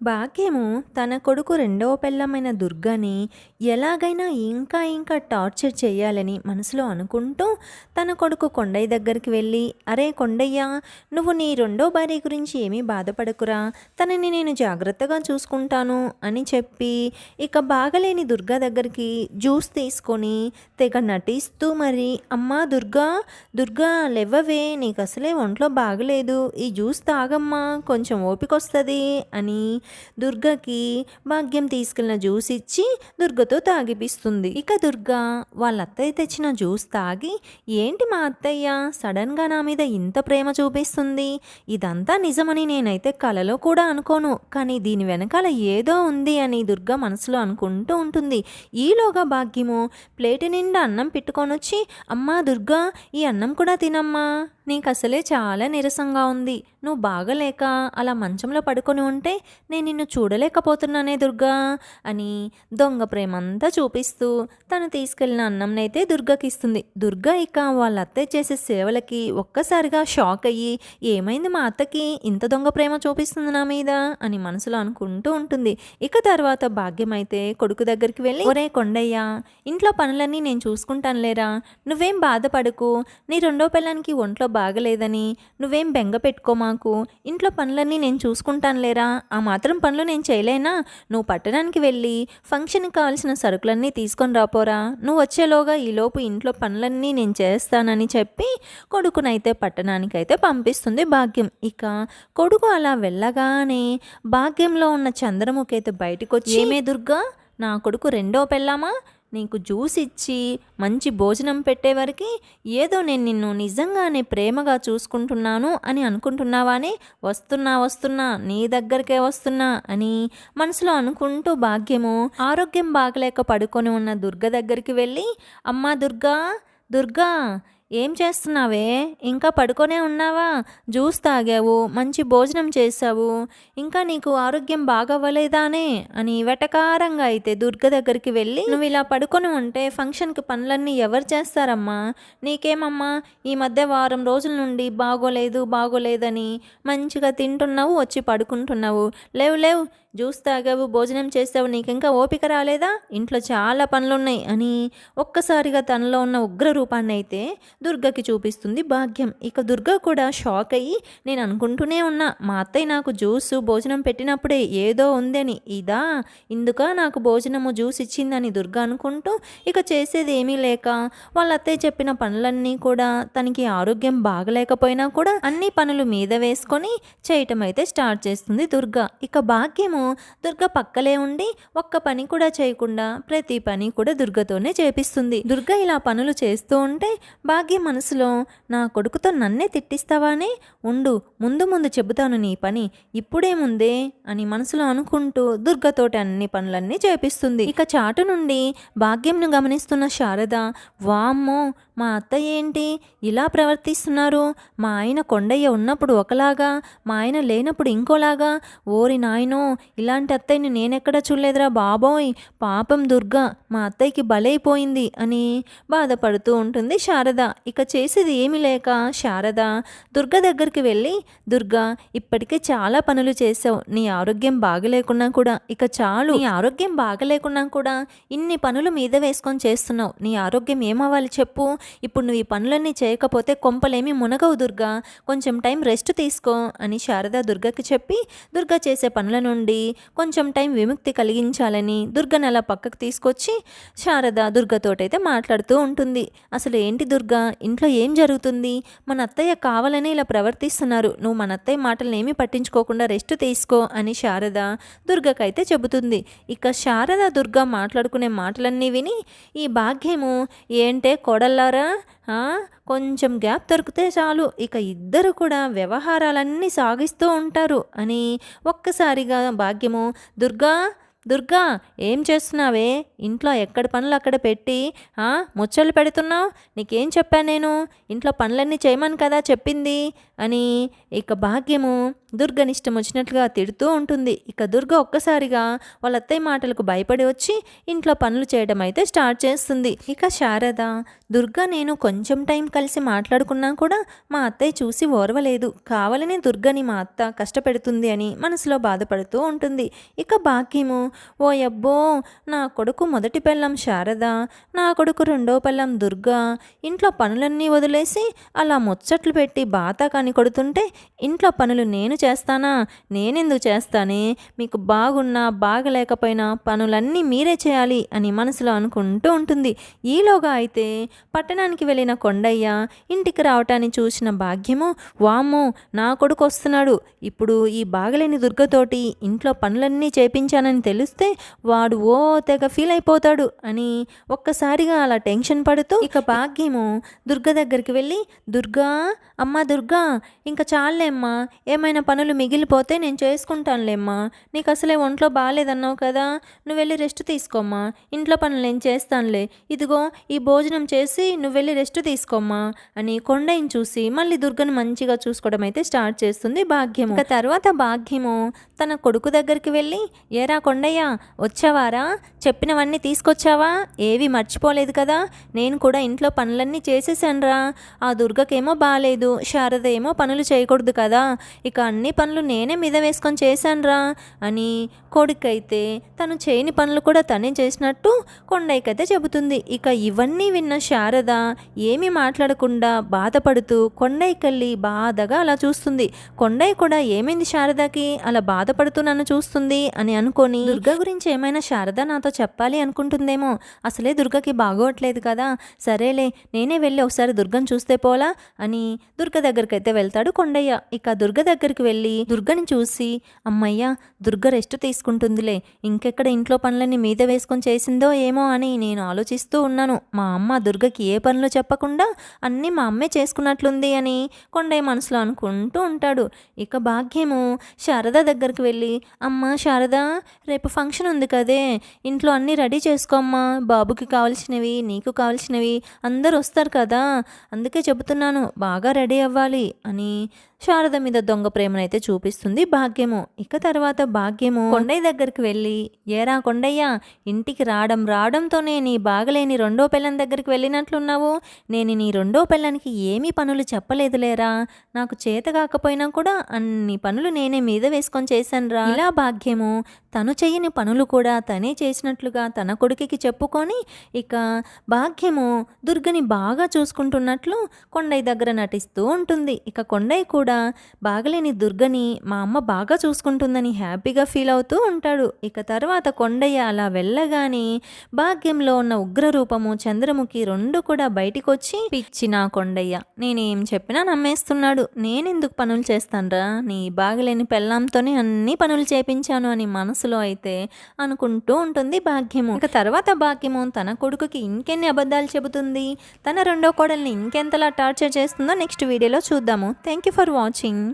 భాగ్యము తన కొడుకు రెండవ పెళ్ళమైన దుర్గని ఎలాగైనా ఇంకా ఇంకా టార్చర్ చేయాలని మనసులో అనుకుంటూ తన కొడుకు కొండయ్య దగ్గరికి వెళ్ళి అరే కొండయ్య నువ్వు నీ రెండో భార్య గురించి ఏమీ బాధపడకురా. తనని నేను జాగ్రత్తగా చూసుకుంటాను అని చెప్పి ఇక బాగలేని దుర్గా దగ్గరికి జ్యూస్ తీసుకొని తెగ నటిస్తూ మరి అమ్మా దుర్గా దుర్గా లెవ్వవే నీకు అసలే ఒంట్లో బాగలేదు. ఈ జ్యూస్ తాగమ్మా కొంచెం ఓపిక వస్తుంది అని దుర్గకి భాగ్యం తీసుకెళ్ళిన జ్యూస్ ఇచ్చి దుర్గతో తాగిపిస్తుంది. ఇక దుర్గ వాళ్ళ అత్తయ్య తెచ్చిన జ్యూస్ తాగి ఏంటి మా అత్తయ్య సడన్గా నా మీద ఇంత ప్రేమ చూపిస్తుంది? ఇదంతా నిజమని నేనైతే కలలో కూడా అనుకోను. కానీ దీని వెనకాల ఏదో ఉంది అని దుర్గ మనసులో అనుకుంటూ ఉంటుంది. ఈలోగా భాగ్యము ప్లేట్ నిండా అన్నం పెట్టుకొని వచ్చి అమ్మా దుర్గా ఈ అన్నం కూడా తినమ్మా. నీకు అసలే చాలా నీరసంగా ఉంది. నువ్వు బాగలేక అలా మంచంలో పడుకొని ఉంటే నేను నిన్ను చూడలేకపోతున్నానే దుర్గా అని దొంగ ప్రేమంతా చూపిస్తూ తను తీసుకెళ్ళిన అన్నంనైతే దుర్గకి ఇస్తుంది. దుర్గా ఇక వాళ్ళ అత్తయ్య చేసే సేవలకి ఒక్కసారిగా షాక్ అయ్యి ఏమైంది మా అత్తకి? ఇంత దొంగ ప్రేమ చూపిస్తుంది నా మీద? అని మనసులో అనుకుంటూ ఉంటుంది. ఇక తర్వాత భాగ్యం అయితే కొడుకు దగ్గరికి వెళ్ళి ఒరే కొండయ్య ఇంట్లో పనులన్నీ నేను చూసుకుంటాను లేరా? నువ్వేం బాధపడకు. నీ రెండో పిల్లానికి ఒంట్లో బాగలేదని నువ్వేం బెంగ పెట్టుకోమా? మాకు. ఇంట్లో పనులన్నీ నేను చూసుకుంటాను లేరా? ఆ మాత్రం పనులు నేను చేయలేనా? నువ్వు పట్టణానికి వెళ్ళి ఫంక్షన్కి కావాల్సిన సరుకులన్నీ తీసుకొని రాపోరా నువ్వు వచ్చేలోగా ఈలోపు ఇంట్లో పనులన్నీ నేను చేస్తానని చెప్పి కొడుకునైతే పట్టణానికైతే పంపిస్తుంది భాగ్యం. ఇక కొడుకు అలా వెళ్ళగానే భాగ్యంలో ఉన్న చంద్రముఖి అయితే బయటకు వచ్చి ఏమే దుర్గా? నా కొడుకు రెండో పెళ్ళామా? నీకు జ్యూస్ ఇచ్చి మంచి భోజనం పెట్టేవరకు ఏదో నేను నిన్ను నిజంగానే ప్రేమగా చూసుకుంటున్నాను అని అనుకుంటున్నావానే? వస్తున్నా వస్తున్నా నీ దగ్గరికే వస్తున్నా అని మనసులో అనుకుంటూ భాగ్యము ఆరోగ్యం బాగలేక పడుకొని ఉన్న దుర్గ దగ్గరికి వెళ్ళి అమ్మా దుర్గా దుర్గా ఏం చేస్తున్నావే? ఇంకా పడుకొనే ఉన్నావా? జ్యూస్ తాగావు మంచి భోజనం చేసావు ఇంకా నీకు ఆరోగ్యం బాగవ్వలేదానే? అని వెటకారంగా అయితే దుర్గ దగ్గరికి వెళ్ళి నువ్వు ఇలా పడుకొని ఉంటే ఫంక్షన్కి పనులన్నీ ఎవరు చేస్తారమ్మా? నీకేమమ్మా? ఈ మధ్య వారం రోజుల నుండి బాగోలేదు బాగోలేదని మంచిగా తింటున్నావు వచ్చి పడుకుంటున్నావు. లేవు లేవు జ్యూస్ తాగావు భోజనం చేస్తావు నీకు ఇంకా ఓపిక రాలేదా? ఇంట్లో చాలా పనులున్నాయి అని ఒక్కసారిగా తనలో ఉన్న ఉగ్ర రూపాన్ని అయితే దుర్గకి చూపిస్తుంది భాగ్యం. ఇక దుర్గ కూడా షాక్ అయ్యి నేను అనుకుంటూనే ఉన్నా మా అత్తయ్య నాకు జ్యూస్ భోజనం పెట్టినప్పుడే ఏదో ఉందని ఇదా? ఇందుక నాకు భోజనము జ్యూస్ ఇచ్చిందని దుర్గ అనుకుంటూ ఇక చేసేది ఏమీ లేక వాళ్ళ అత్తయ్య చెప్పిన పనులన్నీ కూడా తనకి ఆరోగ్యం బాగలేకపోయినా కూడా అన్ని పనులు మీద వేసుకొని చేయటం అయితే స్టార్ట్ చేస్తుంది దుర్గ. ఇక భాగ్యము దుర్గ పక్కలే ఉండి ఒక్క పని కూడా చేయకుండా ప్రతి పని కూడా దుర్గతోనే చేపిస్తుంది. దుర్గ ఇలా పనులు చేస్తూ ఉంటే భాగ్య మనసులో నా కొడుకుతో నన్నే తిట్టిస్తావానే? ఉండు ముందు ముందు చెబుతాను నీ పని. ఇప్పుడేముందే అని మనసులో అనుకుంటూ దుర్గతోటి అన్ని పనులన్నీ చేపిస్తుంది. ఇక చాటు నుండి భాగ్యంను గమనిస్తున్న శారద వామ్మో మా అత్తయ్య ఏంటి? ఇలా ప్రవర్తిస్తున్నారు? మా ఆయన కొండయ్య ఉన్నప్పుడు ఒకలాగా మా ఆయన లేనప్పుడు ఇంకోలాగా? ఓరి నాయనో ఇలాంటి అత్తయ్యని నేనెక్కడ చూడలేదురా బాబోయ్. పాపం దుర్గా మా అత్తయ్యకి బలైపోయింది అని బాధపడుతూ ఉంటుంది శారద. ఇక చేసేది ఏమీ లేక శారద దుర్గ దగ్గరికి వెళ్ళి దుర్గా ఇప్పటికే చాలా పనులు చేసావు నీ ఆరోగ్యం బాగలేకున్నా కూడా ఇక చాలు. నీ ఆరోగ్యం బాగలేకున్నా కూడా ఇన్ని పనులు మీద వేసుకొని చేస్తున్నావు. నీ ఆరోగ్యం ఏమవ్వాలి చెప్పు. ఇప్పుడు నువ్వు ఈ పనులన్నీ చేయకపోతే కొంపలేమి మునగవు దుర్గా. కొంచెం టైం రెస్ట్ తీసుకో అని శారద దుర్గకి చెప్పి దుర్గ చేసే పనుల నుండి కొంచెం టైం విముక్తి కలిగించాలని దుర్గను అలా పక్కకు తీసుకొచ్చి శారద దుర్గతోటైతే మాట్లాడుతూ ఉంటుంది. అసలు ఏంటి దుర్గా? ఇంట్లో ఏం జరుగుతుంది? మన అత్తయ్య కావాలని ఇలా ప్రవర్తిస్తున్నారు. నువ్వు మన అత్తయ్య మాటలను ఏమీ పట్టించుకోకుండా రెస్ట్ తీసుకో అని శారద దుర్గకైతే చెబుతుంది. ఇక శారద దుర్గ మాట్లాడుకునే మాటలన్నీ విని ఈ భాగ్యము ఏంటే కొడల్లారా? కొంచెం గ్యాప్ దొరికితే చాలు. ఇక ఇద్దరు కూడా వ్యవహారాలన్నీ సాగిస్తూ ఉంటారు. అని ఒక్కసారిగా భాగ్యము దుర్గా దుర్గా ఏం చేస్తున్నావే? ఇంట్లో ఎక్కడ పనులు అక్కడ పెట్టి ఆ, ముచ్చట్లు పెడుతున్నావు? నీకేం చెప్పాను నేను? ఇంట్లో పనులన్నీ చేయమని కదా చెప్పింది? అని ఇక భాగ్యము దుర్గని ఇష్టం వచ్చినట్లుగా తిడుతూ ఉంటుంది. ఇక దుర్గ ఒక్కసారిగా వాళ్ళ అత్తయ్య మాటలకు భయపడి వచ్చి ఇంట్లో పనులు చేయడం అయితే స్టార్ట్ చేస్తుంది. ఇక శారద దుర్గ నేను కొంచెం టైం కలిసి మాట్లాడుకున్నా కూడా మా అత్తయ్య చూసి ఓర్వలేదు. కావాలని దుర్గని మా అత్త కష్టపెడుతుంది అని మనసులో బాధపడుతూ ఉంటుంది. ఇక భాగ్యము ఓ అబ్బో నా కొడుకు మొదటి పెళ్ళం శారద నా కొడుకు రెండో పెళ్ళం దుర్గా. ఇంట్లో పనులన్నీ వదిలేసి అలా ముచ్చట్లు పెట్టి బాత కాని కొడుతుంటే ఇంట్లో పనులు నేను చేస్తానా? నేనెందుకు చేస్తానే? మీకు బాగున్నా బాగలేకపోయినా పనులన్నీ మీరే చేయాలి అని మనసులో అనుకుంటూ ఉంటుంది. ఈలోగా అయితే పట్టణానికి వెళ్ళిన కొండయ్య ఇంటికి రావటాన్ని చూసిన భాగ్యము వామ్మో నా కొడుకు వస్తున్నాడు. ఇప్పుడు ఈ బాగలేని దుర్గతోటి ఇంట్లో పనులన్నీ చేపించానని తెలిస్తే వాడు ఓ తెగ ఫీల్ అయిపోతాడు అని ఒక్కసారిగా అలా టెన్షన్ పడుతూ ఇక భాగ్యము దుర్గ దగ్గరికి వెళ్ళి దుర్గా అమ్మ దుర్గా ఇంకా చాలేమ్మా ఏమైనా పనులు మిగిలిపోతే నేను చేసుకుంటానులేమ్మా నీకు అసలే ఒంట్లో బాగాలేదన్నావు కదా నువ్వు వెళ్ళి రెస్ట్ తీసుకోమ్మా ఇంట్లో పనులు నేను చేస్తానులే ఇదిగో ఈ భోజనం చేసి నువ్వు వెళ్ళి రెస్ట్ తీసుకోమ్మా అని కొండయ్యని చూసి మళ్ళీ దుర్గను మంచిగా చూసుకోవడం అయితే స్టార్ట్ చేస్తుంది భాగ్యము. ఇక తర్వాత భాగ్యము తన కొడుకు దగ్గరికి వెళ్ళి ఏరా కొండయ్య వచ్చావారా? చెప్పినవన్నీ తీసుకొచ్చావా? ఏవి మర్చిపోలేదు కదా? నేను కూడా ఇంట్లో పనులన్నీ చేసేసానురా ఆ దుర్గకేమో బాగాలేదు శారద ఏమో పనులు చేయకూడదు కదా. ఇక అన్ని పనులు నేనే మీద వేసుకొని చేశానురా అని కొడుకైతే తను చేయని పనులు కూడా తనే చేసినట్టు కొండైకైతే చెబుతుంది. ఇక ఇవన్నీ విన్న శారద ఏమీ మాట్లాడకుండా బాధపడుతూ కొండైకెళ్ళి బాధగా అలా చూస్తుంది. కొండయ్య కూడా ఏమైంది శారదకి? అలా బాధపడుతూ నన్ను చూస్తుంది అని అనుకొని దుర్గ గురించి ఏమైనా శారద నాతో చెప్పాలి అనుకుంటుందేమో. అసలే దుర్గకి బాగోట్లేదు కదా. సరేలే నేనే వెళ్ళి ఒకసారి దుర్గను చూస్తే పోలా? అని దుర్గ దగ్గరికి అయితే వెళ్తాడు కొండయ్య. ఇక దుర్గ దగ్గరికి వెళ్ళి దుర్గని చూసి అమ్మయ్య దుర్గ రెస్ట్ తీసుకుంటుందిలే. ఇంకెక్కడ ఇంట్లో పనులన్నీ మీద వేసుకొని చేసిందో ఏమో అని నేను ఆలోచిస్తూ ఉన్నాను. మా అమ్మ దుర్గకి ఏ పనులు చెప్పకుండా అన్నీ మా అమ్మే చేసుకున్నట్లుంది అని కొండయ్య మనసులో అనుకుంటూ ఉంటాడు. ఇక భాగ్యము శారద దగ్గరికి వెళ్ళి అమ్మ శారద రేపు ఫంక్షన్ ఉంది కదే. ఇంట్లో అన్నీ రెడీ చేసుకోమ్మా. బాబుకి కావాల్సినవి నీకు కావాల్సినవి అందరు వస్తారు కదా. అందుకే చెబుతున్నాను బాగా రెడీ అవ్వాలి అని శారద మీద దొంగ ప్రేమనైతే చూపిస్తుంది భాగ్యము. ఇక తర్వాత భాగ్యము కొండయ్య దగ్గరికి వెళ్ళి ఏరా కొండయ్య ఇంటికి రావడం రావడంతోనే నీ బాగలేని రెండో పిల్లని దగ్గరికి వెళ్ళినట్లున్నావు. నేను నీ రెండో పెళ్ళానికి ఏమీ పనులు చెప్పలేదులేరా. నాకు చేత కాకపోయినా కూడా అన్ని పనులు నేనే మీద వేసుకొని చేశానురా. ఇలా భాగ్యము తను తెలియని పనులు కూడా తనే చేసినట్లుగా తన కొడుకుకి చెప్పుకొని ఇక భాగ్యము దుర్గని బాగా చూసుకుంటున్నట్లు కొండయ్య దగ్గర నటిస్తూ ఉంటుంది. ఇక కొండయ్య కూడా బాగలేని దుర్గని మా అమ్మ బాగా చూసుకుంటుందని హ్యాపీగా ఫీల్ అవుతూ ఉంటాడు. ఇక తర్వాత కొండయ్య అలా వెళ్ళగానే భాగ్యంలో ఉన్న ఉగ్ర రూపము చంద్రముఖి రెండు కూడా బయటికి వచ్చి పిచ్చి నా కొండయ్య నేనేం చెప్పినా నమ్మేస్తున్నాడు. నేనెందుకు పనులు చేస్తానరా? నీ బాగలేని పెళ్ళాంతోనే అన్ని పనులు చేపించాను అని మనసులో అయితే అనుకుంటూ ఉంటుంది భాగ్యము. ఇక తర్వాత భాగ్యము తన కొడుకుకి ఇంకెన్ని అబద్ధాలు చెబుతుంది? తన రెండో కోడల్ని ఇంకెంతలా టార్చర్ చేస్తుందో నెక్స్ట్ వీడియోలో చూద్దాము. Thank you for watching